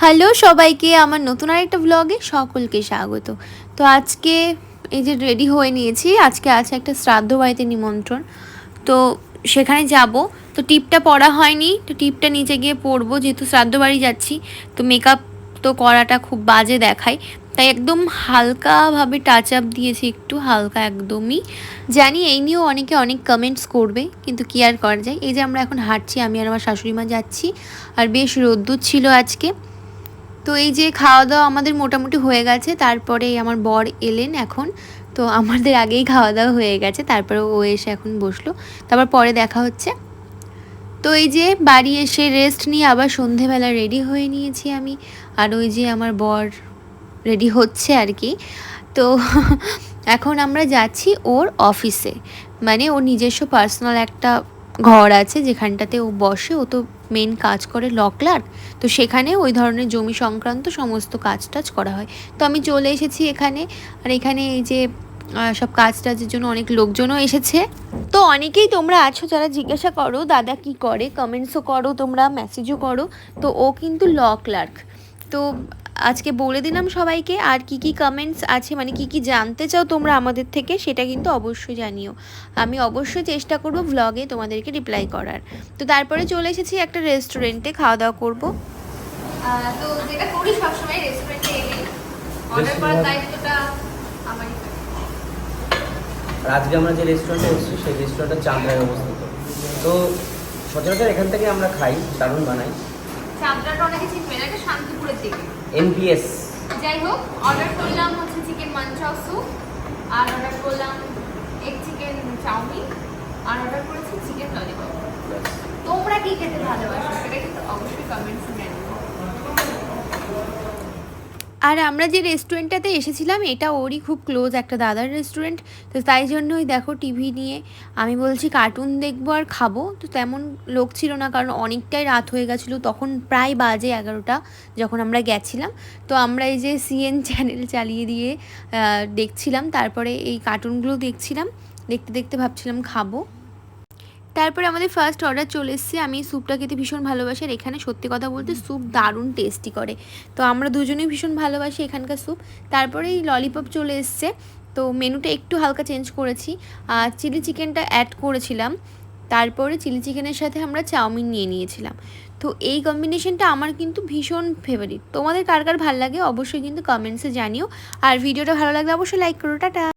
Hello সবাইকে, আমার নতুন আরেকটা ব্লগে সকলকে স্বাগত। তো আজকে এই যে রেডি হয়ে নিয়েছি, আজকে আছে একটা শ্রাদ্ধ বাড়িতে নিমন্ত্রণ। তো সেখানে যাব। তো টিপটা পরা হয়নি, তো টিপটা নিচে গিয়ে পরবো যেহেতু শ্রাদ্ধ বাড়ি যাচ্ছি, তো মেকআপ তো করাটা খুব বাজে দেখায়। তাই একদম হালকাভাবে টাচ আপ দিয়েছি একটু, হালকা একদমই। জানি এই নিয়েও অনেকে অনেক কমেন্টস করবে, কিন্তু কি আর করা যায়? এই যে আমরা এখন হাঁটছি, আমি আর আমার শাশুড়ি মা যাচ্ছি, আর বেশ রোদ্দুর ছিল আজকে। তো এই যে খাওয়া দাওয়া আমাদের মোটামুটি হয়ে গেছে, তারপরে আমার বর এলেন এখন। তো আমাদের আগেই খাওয়া দাওয়া হয়ে গেছে, তারপরে ও এসে এখন বসল। তারপর পরে দেখা হচ্ছে। তো এই যে বাড়ি এসে রেস্ট নিয়ে আবার সন্ধেবেলা রেডি হয়ে নিয়েছি আমি। আর ওই যে আমার বর রেডি হচ্ছে আর কি। তো এখন আমরা যাচ্ছি ওর অফিসে মানে ওর নিজস্ব পার্সোনাল একটা ঘর আছে যেখানটাতে ও বসে, ও তো মেন কাজ করে ল ক্লার্ক তো সেখানে ওই ধরনের জমি সংক্রান্ত সমস্ত কাজ টাজ করা হয়। তো আমি চলে এসেছি এখানে, আর এখানে এই যে সব কাজ টাজের জন্য অনেক লোকজনও এসেছে। তো অনেকেই তোমরা আছো যারা জিজ্ঞাসা করো, দাদা কি করে? কমেন্টসও করো তোমরা মেসেজও করো। তো ও কিন্তু ল ক্লার্ক। তো আজকে বলে দিলাম সবাইকে আর কি কি কমেন্টস আছে মানে কি কি জানতে চাও তোমরা আমাদের থেকে সেটা কিন্তু অবশ্যই জানিও। আমি অবশ্যই চেষ্টা করব ব্লগে তোমাদেরকে রিপ্লাই করার। তো তারপরে চলে এসেছি একটা রেস্টুরেন্টে খাওয়া দাওয়া করব তো যেটা করি সবসময় রেস্টুরেন্টে এলে অর্ডার করার দায়িত্বটা আমারই আর আজকে আমরা যে রেস্টুরেন্টে এসেছি সেই রেস্টুরেন্টটা চান্দ্রায় অবস্থিত। তো সচরাচর এখান থেকে আমরা খাই দারুণ বানাই। চাঁদরাটা অনেকে চিনবে না এটা শান্তিপুরের দিকে এনপিএস যাই হোক অর্ডার করলাম হচ্ছে চিকেন মাঞ্চাও স্যুপ আর অর্ডার করলাম এগ চিকেন চাউমিন আর অর্ডার করেছি চিকেন ললিপপ তোমরা কি খেতে ভালোবাসো সেটা কিন্তু অবশ্যই কমেন্টসে জানিও আর আমরা যে রেস্টুরেন্টটাতে এসেছিলাম, এটা ওরই খুব ক্লোজ একটা দাদার রেস্টুরেন্ট তো তাই জন্যই দেখো টিভি নিয়ে আমি বলছি কার্টুন দেখব আর খাব। তো তেমন লোক ছিল না, কারণ অনেকটাই রাত হয়ে গেছিল, তখন প্রায় বাজে এগারোটা যখন আমরা গেছিলাম। তো আমরা এই যে সিএন চ্যানেল চালিয়ে দিয়ে দেখছিলাম, তারপরে এই কার্টুনগুলো দেখছিলাম, দেখতে দেখতে ভাবছিলাম খাব। তারপরে আমাদের ফার্স্ট অর্ডার চলে এসেছে। আমি স্যুপটা খেতে ভীষণ ভালোবাসি আর এখানে সত্যি কথা বলতে স্যুপ দারুণ টেস্টি করে। তো আমরা দুজনেই ভীষণ ভালোবাসি এখানকার স্যুপ তারপরে এই ললিপপ চলে এসছে। তো মেনুটা একটু হালকা চেঞ্জ করেছি। আর চিলি চিকেনটা অ্যাড করেছিলাম। তারপরে চিলি চিকেনের সাথে আমরা চাউমিন নিয়ে নিয়েছিলাম। তো এই কম্বিনেশনটা আমার কিন্তু ভীষণ ফেভারিট তোমাদের কার কার ভালো লাগে অবশ্যই কিন্তু কমেন্টসে জানিও। আর ভিডিওটা ভালো লাগলে অবশ্যই লাইক করো। টাটা!